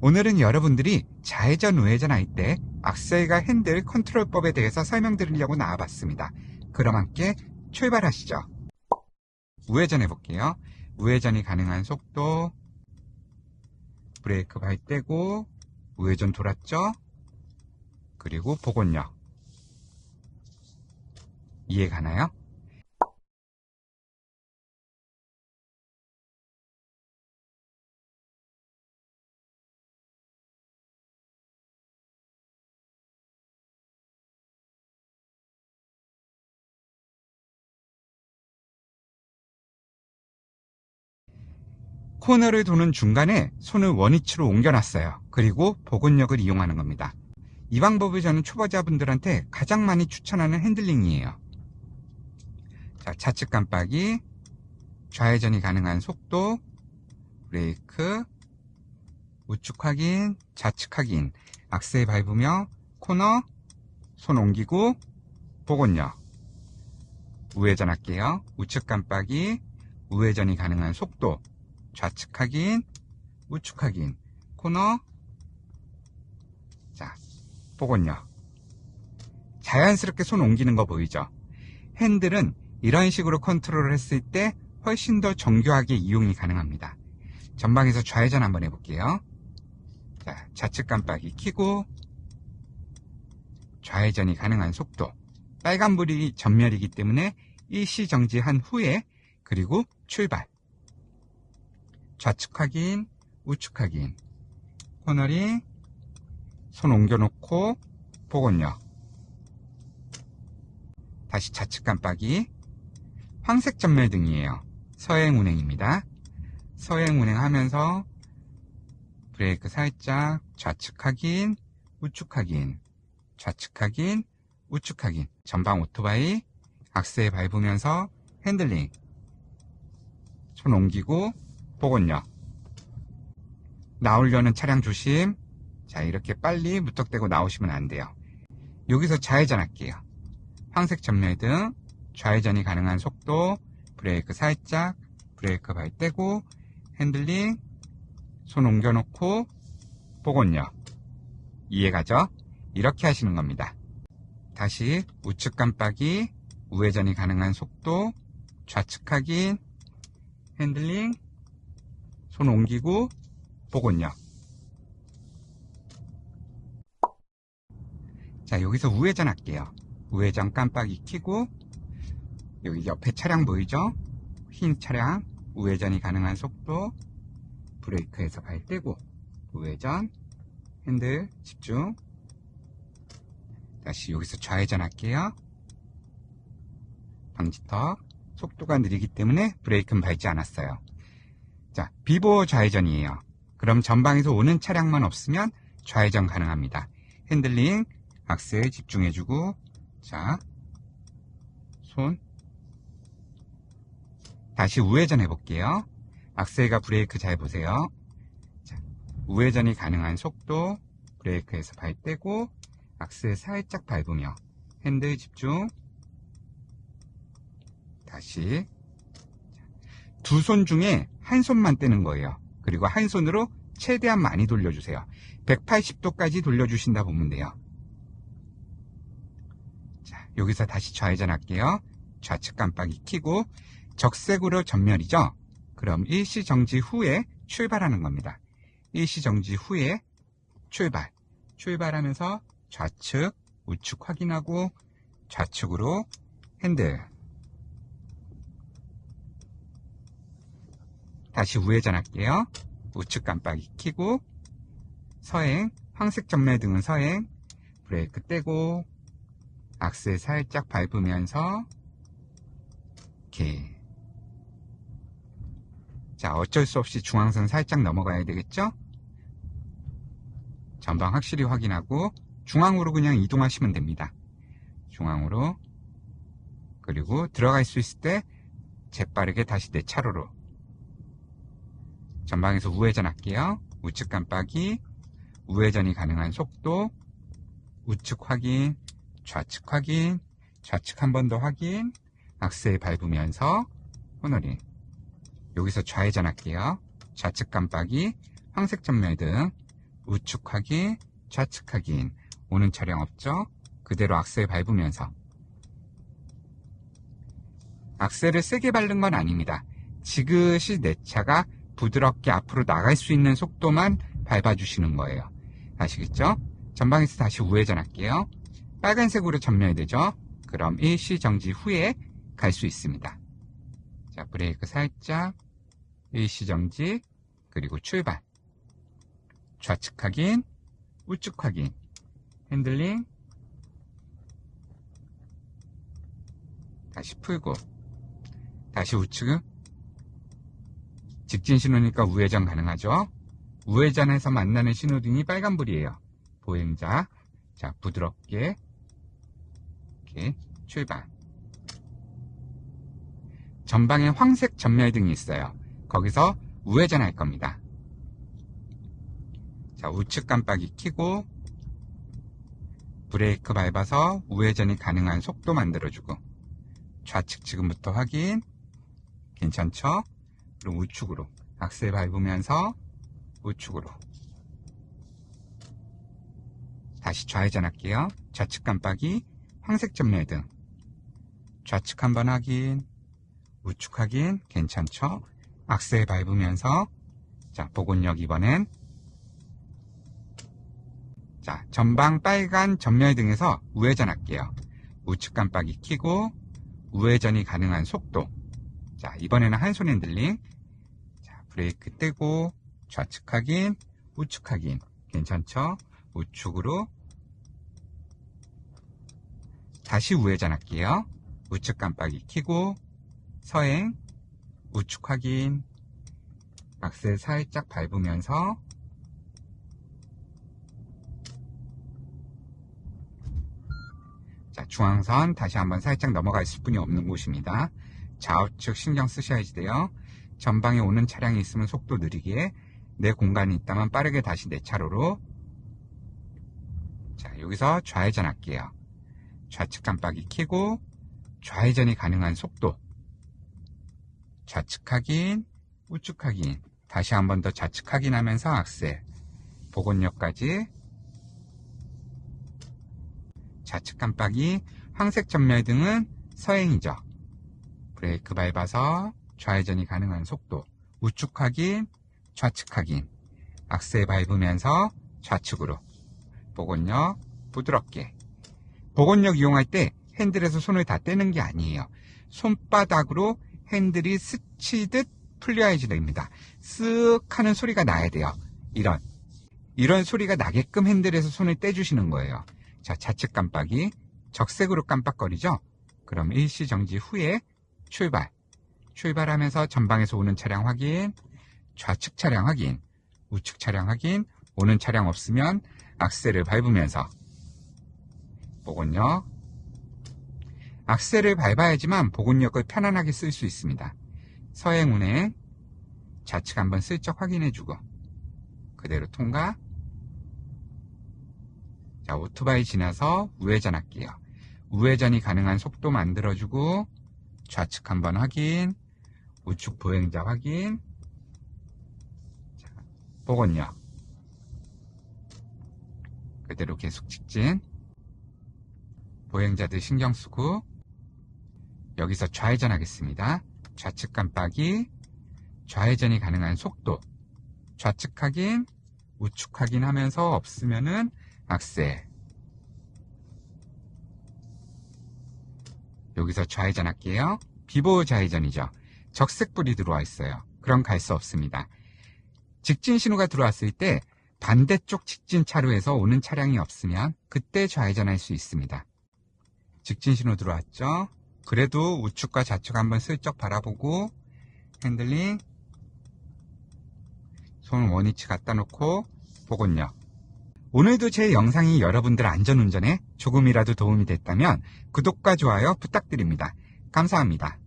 오늘은 여러분들이 좌회전 우회전 할 때 악셀과 핸들 컨트롤법에 대해서 설명드리려고 나와봤습니다. 그럼 함께 출발하시죠. 우회전 해볼게요. 우회전이 가능한 속도 브레이크 발 떼고 우회전 돌았죠? 그리고 복원력 이해 가나요? 코너를 도는 중간에 손을 원위치로 옮겨놨어요. 그리고 복원력을 이용하는 겁니다. 이 방법을 저는 초보자분들한테 가장 많이 추천하는 핸들링이에요. 자, 좌측 깜빡이, 좌회전이 가능한 속도, 브레이크, 우측 확인, 좌측 확인, 악셀 밟으며 코너, 손 옮기고, 복원력. 우회전 할게요. 우측 깜빡이, 우회전이 가능한 속도, 좌측 확인, 우측 확인, 코너, 자, 복원력. 자연스럽게 손 옮기는 거 보이죠? 핸들은 이런 식으로 컨트롤을 했을 때 훨씬 더 정교하게 이용이 가능합니다. 전방에서 좌회전 한번 해볼게요. 자, 좌측 깜빡이 켜고 좌회전이 가능한 속도 빨간불이 전멸이기 때문에 일시 정지한 후에 그리고 출발 좌측 확인, 우측 확인 코너링 손 옮겨놓고 복원력 다시 좌측 깜빡이 황색 전멸등이에요. 서행 운행입니다. 서행 운행하면서 브레이크 살짝 좌측 확인, 우측 확인, 좌측 확인, 우측 확인. 전방 오토바이 악셀 밟으면서 핸들링. 손 옮기고 복원력. 나오려는 차량 조심. 자, 이렇게 빨리 무턱대고 나오시면 안 돼요. 여기서 좌회전 할게요. 황색 전멸등, 좌회전이 가능한 속도, 브레이크 살짝, 브레이크 발 떼고, 핸들링, 손 옮겨놓고, 복원력. 이해가죠? 이렇게 하시는 겁니다. 다시 우측 깜빡이, 우회전이 가능한 속도, 좌측 확인, 핸들링, 손 옮기고, 복원력. 자, 여기서 우회전 할게요. 우회전 깜빡이 켜고, 여기 옆에 차량 보이죠? 흰 차량, 우회전이 가능한 속도, 브레이크에서 발 떼고, 우회전, 핸들 집중. 다시 여기서 좌회전 할게요. 방지턱, 속도가 느리기 때문에 브레이크는 밟지 않았어요. 자, 비보 좌회전이에요. 그럼 전방에서 오는 차량만 없으면 좌회전 가능합니다. 핸들링, 악셀 집중해주고, 자, 손. 다시 우회전 해볼게요. 악셀과 브레이크 잘 보세요. 자, 우회전이 가능한 속도, 브레이크에서 발 떼고, 악셀 살짝 밟으며, 핸들 집중. 다시. 두 손 중에 한 손만 떼는 거예요. 그리고 한 손으로 최대한 많이 돌려주세요. 180도까지 돌려주신다 보면 돼요. 자, 여기서 다시 좌회전 할게요. 좌측 깜빡이 켜고 적색으로 전멸이죠. 그럼 일시 정지 후에 출발하는 겁니다. 일시 정지 후에 출발. 출발하면서 좌측, 우측 확인하고 좌측으로 핸들. 다시 우회전 할게요. 우측 깜빡이 켜고 서행, 황색 전매등은 서행, 브레이크 떼고 악셀 살짝 밟으면서 이렇게 자 어쩔 수 없이 중앙선 살짝 넘어가야 되겠죠? 전방 확실히 확인하고 중앙으로 그냥 이동하시면 됩니다. 중앙으로 그리고 들어갈 수 있을 때 재빠르게 다시 내 차로로 전방에서 우회전 할게요. 우측 깜빡이, 우회전이 가능한 속도, 우측 확인, 좌측 확인, 좌측 한 번 더 확인, 악셀 밟으면서 호너링. 여기서 좌회전 할게요. 좌측 깜빡이, 황색 전멸등, 우측 확인, 좌측 확인. 오는 차량 없죠? 그대로 악셀 밟으면서. 악셀을 세게 밟는 건 아닙니다. 지그시 내 차가 부드럽게 앞으로 나갈 수 있는 속도만 밟아주시는 거예요. 아시겠죠? 전방에서 다시 우회전 할게요. 빨간색으로 전면이 되죠? 그럼 일시 정지 후에 갈 수 있습니다. 자, 브레이크 살짝, 일시 정지, 그리고 출발. 좌측 확인, 우측 확인, 핸들링, 다시 풀고, 다시 우측, 직진 신호니까 우회전 가능하죠? 우회전에서 만나는 신호등이 빨간불이에요. 보행자, 자, 부드럽게, 이렇게 출발. 전방에 황색 전멸등이 있어요. 거기서 우회전 할 겁니다. 자, 우측 깜빡이 켜고 브레이크 밟아서 우회전이 가능한 속도 만들어주고 좌측 지금부터 확인 괜찮죠? 그럼 우측으로. 악셀 밟으면서 우측으로. 다시 좌회전 할게요. 좌측 깜빡이 황색 전멸등 좌측 한번 확인. 우측 확인. 괜찮죠? 악셀 밟으면서. 자 보곤역 이번엔. 자 전방 빨간 전멸등에서 우회전 할게요. 우측 깜빡이 켜고 우회전이 가능한 속도 자 이번에는 한 손 핸들링 자 브레이크 떼고 좌측 확인 우측 확인 괜찮죠? 우측으로 다시 우회전 할게요. 우측 깜빡이 켜고 서행 우측 확인 악셀 살짝 밟으면서 자 중앙선 다시 한번 살짝 넘어가 있을 뿐이 없는 곳입니다. 좌우측 신경 쓰셔야지 돼요. 전방에 오는 차량이 있으면 속도 느리게 내 공간이 있다면 빠르게 다시 내 차로로. 자 여기서 좌회전 할게요. 좌측 깜빡이 켜고 좌회전이 가능한 속도. 좌측 확인 우측 확인. 다시 한 번 더 좌측 확인하면서 악셀 복원역까지. 좌측 깜빡이 황색 전멸등은 서행이죠 브레이크 밟아서 좌회전이 가능한 속도 우측 확인 좌측 확인 악셀 밟으면서 좌측으로 복원역 부드럽게 복원력 이용할 때 핸들에서 손을 다 떼는 게 아니에요. 손바닥으로 핸들이 스치듯 풀려야지 됩니다. 쓱 하는 소리가 나야 돼요. 이런. 이런 소리가 나게끔 핸들에서 손을 떼주시는 거예요. 자, 좌측 깜빡이. 적색으로 깜빡거리죠? 그럼 일시 정지 후에 출발. 출발하면서 전방에서 오는 차량 확인, 좌측 차량 확인, 우측 차량 확인, 오는 차량 없으면 악셀을 밟으면서 복원력 악셀을 밟아야지만 복원력을 편안하게 쓸 수 있습니다. 서행 운행 좌측 한번 슬쩍 확인해주고 그대로 통과 자 오토바이 지나서 우회전 할게요. 우회전이 가능한 속도 만들어주고 좌측 한번 확인 우측 보행자 확인. 자, 복원력 그대로 계속 직진. 보행자들 신경 쓰고 여기서 좌회전 하겠습니다. 좌측 깜빡이 좌회전이 가능한 속도. 좌측 확인 우측 확인 하면서 없으면은 악셀 여기서 좌회전 할게요. 비보 좌회전이죠. 적색불이 들어와 있어요. 그럼 갈 수 없습니다. 직진 신호가 들어왔을 때 반대쪽 직진 차로에서 오는 차량이 없으면 그때 좌회전할 수 있습니다. 직진 신호 들어왔죠? 그래도 우측과 좌측 한번 슬쩍 바라보고 핸들링 손 원위치 갖다 놓고 복원력 오늘도 제 영상이 여러분들 안전운전에 조금이라도 도움이 됐다면 구독과 좋아요 부탁드립니다. 감사합니다.